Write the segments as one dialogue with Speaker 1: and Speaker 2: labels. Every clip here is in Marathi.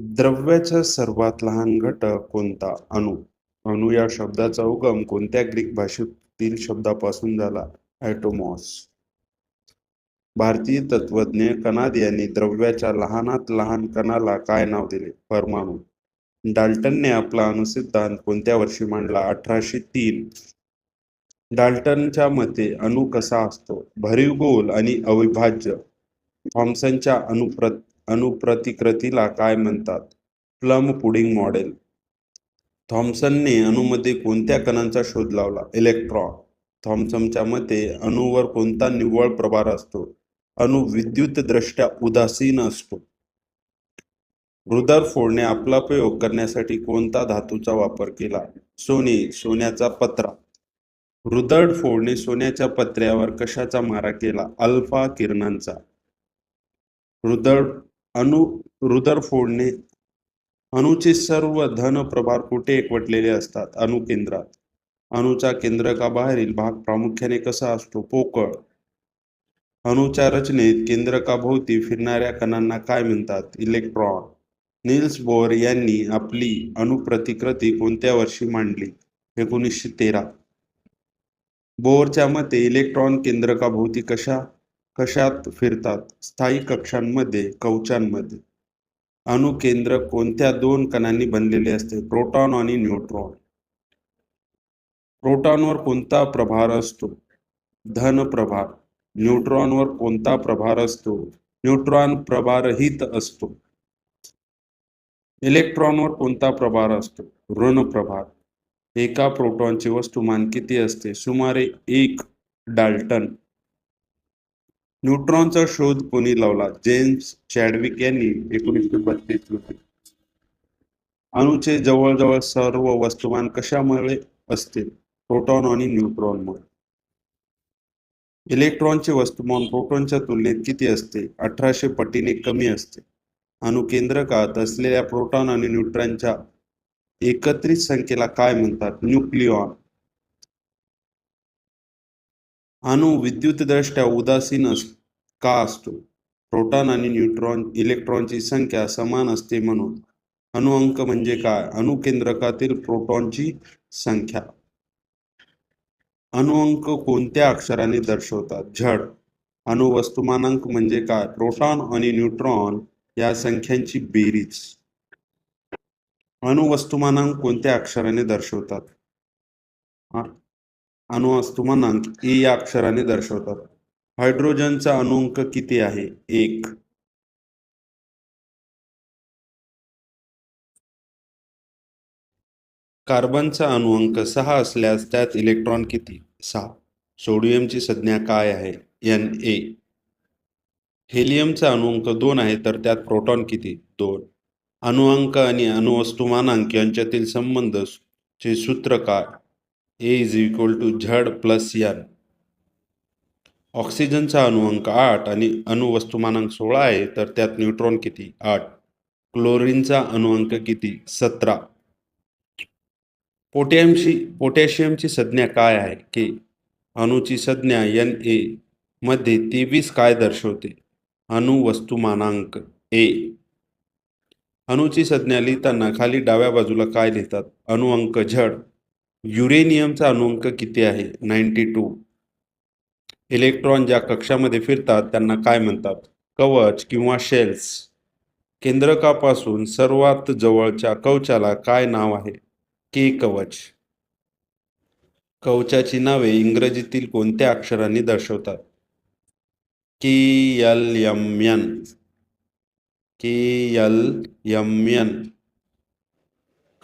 Speaker 1: द्रव्याचा सर्वात लहान घटक कोणता? अणु. अणु या शब्दाचा उगम कोणत्या ग्रीक भाषेतील शब्दापासून झाला? ॲटोमॉस. भारतीय तत्वज्ञ कनाद यांनी द्रव्याच्या लहानात लहान कणाला काय नाव दिले? परमाणू. डाल्टनने आपला अणुसिद्धांत कोणत्या वर्षी मांडला? अठराशे तीन. डाल्टनच्या मते अणु कसा असतो? भरीव गोल आणि अविभाज्य. थॉम्सनच्या अणुप्र अणुप्रतिकृतीला काय म्हणतात? Plum pudding model. थॉम्सनने अणूमध्ये कोणत्या कणांचा शोध लावला? इलेक्ट्रॉन. थॉम्सनच्या मते अणूवर कोणता निव्वळ प्रभार असतो? अणू विद्युतदृष्ट्या उदासीन असतो. रुदरफोर्डने आपला प्रयोग करण्यासाठी कोणता धातूचा वापर केला? सोने सोन्याचा पत्रा. रुदरफोर्डने सोन्याच्या पत्र्यावर कशाचा मारा केला? अल्फा किरणांचा. रुदर अणु फोडणे. अणूचे सर्व धन प्रभार कुठे एकवटलेले असतात? अणुकेंद्रात अणूचा केंद्रकाबाहेरील भाग प्रामुख्याने कसा असतो? पोकळ. अणूच्या रचनेत केंद्रकाभोवती फिरणाऱ्या कणांना काय म्हणतात? इलेक्ट्रॉन. निल्स बोर यांनी आपली अणुप्रतिकृती कोणत्या वर्षी मांडली? एकोणीसशे तेरा. बोरच्या मते इलेक्ट्रॉन केंद्रकाभोवती कशा? कशात फिरतात? स्थायी कक्षांमध्ये कवचांमध्ये. अणुकेंद्र कोणत्या दोन कणांनी बनलेले असते? प्रोटॉन आणि न्यूट्रॉन. प्रोटॉनवर कोणता प्रभार असतो? धन प्रभार. न्यूट्रॉनवर कोणता प्रभार असतो? न्यूट्रॉन प्रभारहित असतो. इलेक्ट्रॉनवर कोणता प्रभार असतो? ऋण प्रभार. एका प्रोटॉनची वस्तुमान किती असते? सुमारे एक डाल्टन. न्यूट्रॉनचा शोध कोणी लावला? जेम्स चॅडविक यांनी एकोणीसशे बत्तीसमध्ये अणूचे जवळजवळ सर्व वस्तुमान कशामुळे असते प्रोटॉन आणि न्यूट्रॉनमुळे. इलेक्ट्रॉनचे वस्तुमान प्रोटॉनच्या तुलनेत किती असते? अठराशे पटीने कमी असते. अणुकेंद्रकात असलेल्या प्रोटॉन आणि न्यूट्रॉनच्या एकत्रित संख्येला काय म्हणतात? न्यूक्लिऑन. अणु विद्युतदृष्ट्या उदासीन असतो. का असतो प्रोटॉन आणि न्यूट्रॉन इलेक्ट्रॉनची संख्या समान असते म्हणून. अणुअंक म्हणजे काय? अणुकेंद्रकातील प्रोटॉनची संख्या. अणुअंक कोणत्या अक्षराने दर्शवतात? झड. अणुवस्तुमानांक म्हणजे काय? प्रोटॉन आणि न्यूट्रॉन या संख्यांची बेरीज. अणुवस्तुमानांक कोणत्या अक्षराने दर्शवतात? अणुवस्तुमानांक ए या अक्षराने दर्शवतात. हायड्रोजनचा अणुंक किती आहे? एक. कार्बनचा अणुअंक सहा असल्यास त्यात इलेक्ट्रॉन किती? सहा. सोडियमची संज्ञा काय आहे? एन ए हेलियमचा अणुअंक दोन आहे तर त्यात प्रोटॉन किती? दोन. अणुअंक आणि अणुवस्तुमानांक यांच्यातील संबंध चे सूत्र काय? A is equal to Z plus N ऑक्सिजनचा अणुअंक आठ आणि अणुवस्तुमानांक सोळा आहे तर त्यात न्यूट्रॉन किती? आठ. क्लोरीनचा अणुअंक किती? सतरा. पोटॅशियमची पोटॅशियमची संज्ञा काय आहे? की. अणूची संज्ञा एन ए मध्ये तेवीस काय दर्शवते? अणुवस्तुमानांक ए अणूची संज्ञा लिहिताना खाली डाव्या बाजूला काय लिहितात? अणुअंक झड. युरेनियमचा अणुअंक किती आहे? Ninety two. इलेक्ट्रॉन ज्या कक्षामध्ये फिरतात त्यांना काय म्हणतात? कवच किंवा शेल्स. केंद्रकापासून सर्वात जवळच्या कवचाला काय नाव आहे? के कवच. कवचाची नावे इंग्रजीतील कोणत्या अक्षरांनी दर्शवतात? K L M N K L M N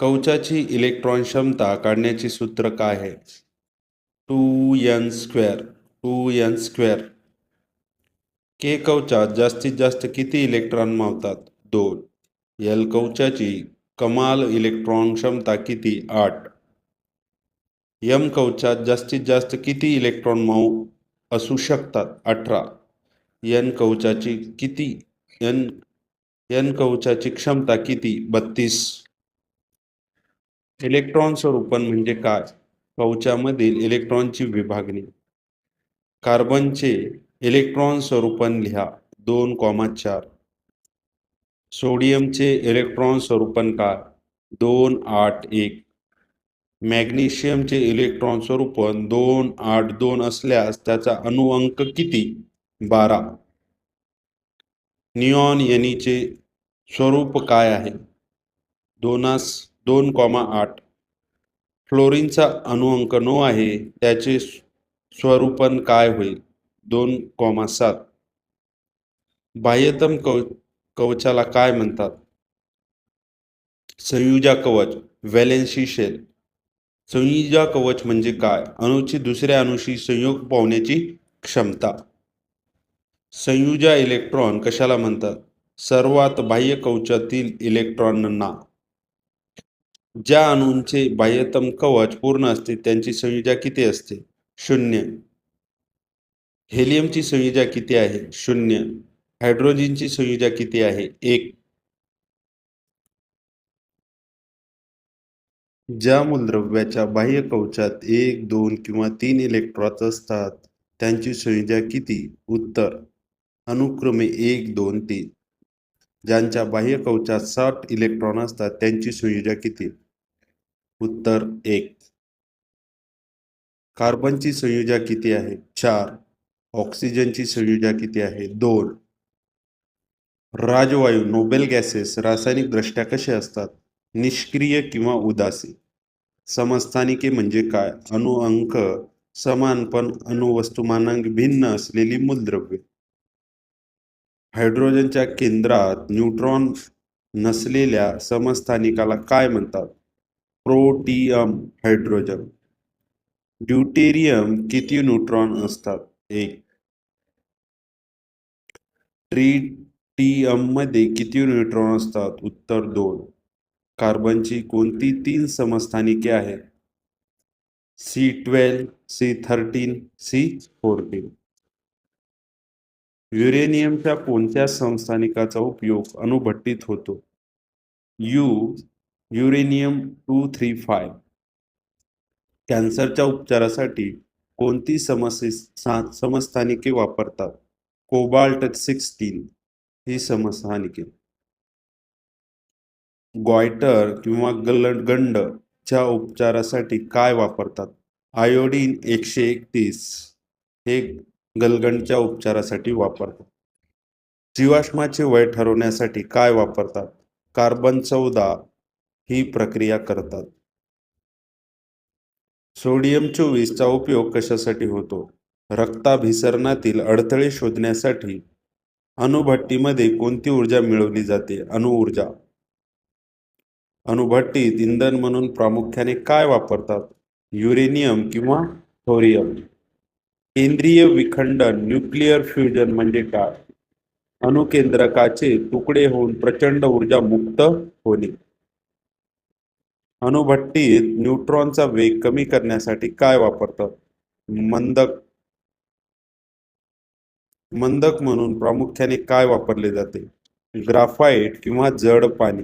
Speaker 1: कवचाची इलेक्ट्रॉन क्षमता काढण्याची सूत्र काय आहे? Two N square. Two N square. K कवचात जास्तीत जास्त किती इलेक्ट्रॉन मावतात? दोन. एल कवचाची कमाल इलेक्ट्रॉन क्षमता किती? आठ. यम कवचात जास्तीत जास्त किती इलेक्ट्रॉन माऊ असू शकतात? अठरा. एन कवचाची किती? एन एन कवचाची क्षमता किती? बत्तीस. इलेक्ट्रॉन स्वरूपण म्हणजे काय? कवचामधील इलेक्ट्रॉनची विभागणी. कार्बनचे इलेक्ट्रॉन स्वरूपन लिहा. दोन कॉमा चार. सोडियमचे इलेक्ट्रॉन स्वरूपन काय दोन आठ एक. मॅग्नेशियमचे इलेक्ट्रॉन स्वरूपन दोन आठ दोन असल्यास त्याचा अणुअंक किती? बारा. निऑन यनीचे स्वरूप काय आहे? दोनास दोन कॉमा आठ. फ्लोरीनचा अणुअंक नऊ आहे. त्याचे स्वरूपन काय होईल? दोन कॉमा सात. बाह्यतम कव कवचाला काय म्हणतात? संयुजा कवच व्हॅलेन्सी शेल. संयुजा कवच म्हणजे काय? अणूची दुसऱ्या अणुशी संयोग पावण्याची क्षमता. संयुजा इलेक्ट्रॉन कशाला म्हणतात? सर्वात बाह्य कवचातील इलेक्ट्रॉनना. ज्या अणूंचे बाह्यतम कवच पूर्ण असते त्यांची संयुजा किती असते? शून्य. हेलियमची संयुजा किती आहे? शून्य. हायड्रोजनची संयुजा किती आहे? एक. ज्या मूलद्रव्याच्या बाह्य कवचात एक दोन किंवा तीन इलेक्ट्रॉन्स असतात त्यांची संयुजा किती? उत्तर. अनुक्रमे एक दोन तीन. ज्यांच्या बाह्य कवचात साठ इलेक्ट्रॉन असतात त्यांची संयुजा किती? उत्तर एक. कार्बनची संयुजा किती आहे? चार. ऑक्सिजनची संयुजा किती आहे? दोन. राजवायू नोबेल गॅसेस रासायनिक दृष्ट्या कसे असतात? निष्क्रिय किंवा उदासी? समस्थानिके म्हणजे काय? अणुअंक समान पण अणुवस्तुमानांक भिन्न असलेली मूलद्रव्ये. हायड्रोजनच्या केंद्रात न्यूट्रॉन नसलेल्या समस्थानिकाला काय म्हणतात? Protium hydrogen. ड्युटेरियम किती न्यूट्रॉन असतात? एक. ट्रिटियममध्ये किती न्यूट्रॉन असतात? उत्तर दोन. कार्बनची कोणती तीन समस्थानिके आहेत? C twelve C thirteen C fourteen. युरेनियमच्या कोणत्या संस्थानिकाचा उपयोग अणुभट्टीत होतो? U uranium two three five. कॅन्सरच्या उपचारासाठी कोणती समस्या सा- समस्थानिके वापरतात? कोबाल्ट सिक्स्टीन ही समस्थानिके. गॉयटर किंवा गलगंडच्या उपचारासाठी काय वापरतात? आयोडीन एकशे एकतीस हे गलगंडच्या उपचारासाठी वापरतात. जीवाश्माचे वय ठरवण्यासाठी काय वापरतात? कार्बन चौदा ही प्रक्रिया करतात. सोडियम चोवीसचा उपयोग कशासाठी होतो? रक्ताभिसरणातील अडथळे शोधण्यासाठी अणुभट्टीमध्ये कोणती ऊर्जा मिळवली जाते? अणुऊर्जा अणुभट्टीत इंधन म्हणून प्रामुख्याने काय वापरतात? युरेनियम किंवा थोरियम. केंद्रीय विखंडन न्यूक्लिअर फ्युजन म्हणजे काय? अणुकेंद्रकाचे तुकडे होऊन प्रचंड ऊर्जा मुक्त होणे. अणुभट्टीत न्यूट्रॉनचा वेग कमी करण्यासाठी काय वापरतात? मंदक. मंदक म्हणून प्रामुख्याने काय वापरले जाते? ग्राफाइट किंवा जड पाणी.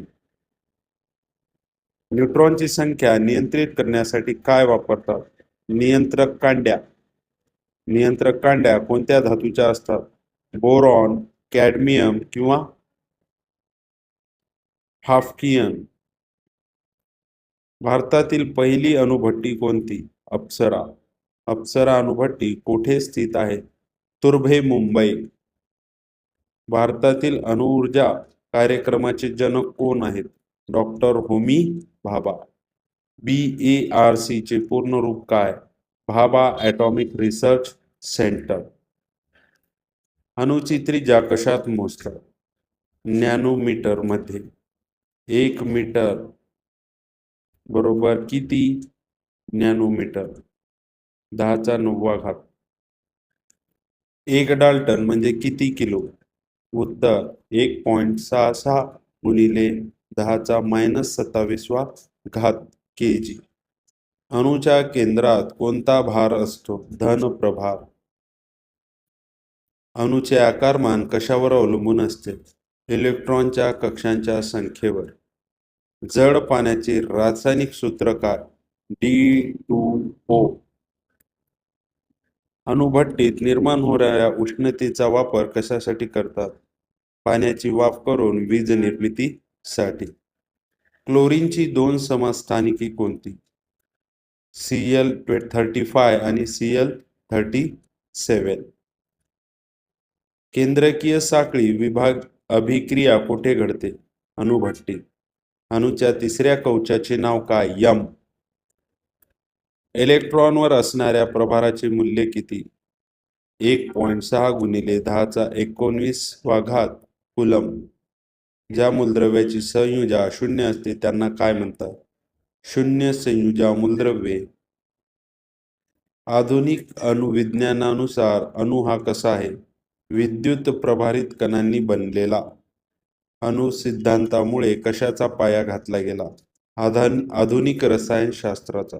Speaker 1: न्यूट्रॉनची संख्या नियंत्रित करण्यासाठी काय वापरतात? नियंत्रक कांड्या. नियंत्रक कांड्या कोणत्या धातूच्या असतात? बोरॉन कॅडमियम किंवा हाफकियन. भारतातील पहिली अणुभट्टी कोणती? अप्सरा. अप्सरा अणुभट्टी कोठे स्थित आहे? तुर्भे मुंबई. भारतातील अणुऊर्जा कार्यक्रमाचे जनक कोण आहेत? Doctor Homi Bhabha. B A R सीचे पूर्ण रूप काय? भाभा ॲटॉमिक रिसर्च सेंटर अणुची त्रिज्या कशात मोजतात? नॅनोमीटरमध्ये. एक मीटर बरोबर किती नॅनोमीटर? दहाचा नववा घात. एक डाल्टन म्हणजे किती किलो? उत्तर एक पॉईंट सहा सहा गुणिले दहाचा मायनस सत्तावीसवा घात के जी अणूच्या केंद्रात कोणता भार असतो? धन प्रभार. अणूचे आकारमान कशावर अवलंबून असते? इलेक्ट्रॉनच्या कक्षांच्या संख्येवर. जड पाण्याचे रासायनिक सूत्रकार डी टू ओ. अणुभट्टीत निर्माण होणाऱ्या उष्णतेचा वापर कशासाठी करतात? पाण्याची वाफ करून वीज निर्मितीसाठी. क्लोरीनची दोन समस्थानिके कोणती? सी एल थर्टी फाय आणि सी एल थर्टी सेवन केंद्रकीय साखळी विभाग अभिक्रिया कुठे घडते? अणुभट्टी. अणूच्या तिसऱ्या कवचाचे नाव काय? यम. इलेक्ट्रॉनवर असणाऱ्या प्रभाराचे मूल्य किती? एक पॉईंट सहा गुणिले दहाचा एकोणवीस वाघात कुलम. ज्या मूलद्रव्याची संयुजा शून्य असते त्यांना काय म्हणतात? शून्य संयुजा मूलद्रव्ये. आधुनिक अणुविज्ञानानुसार अणु हा कसा आहे? विद्युत प्रभारित कणांनी बनलेला अणुसिद्धांतामुळे कशाचा पाया घातला गेला? आधान आधुनिक रसायनशास्त्राचा.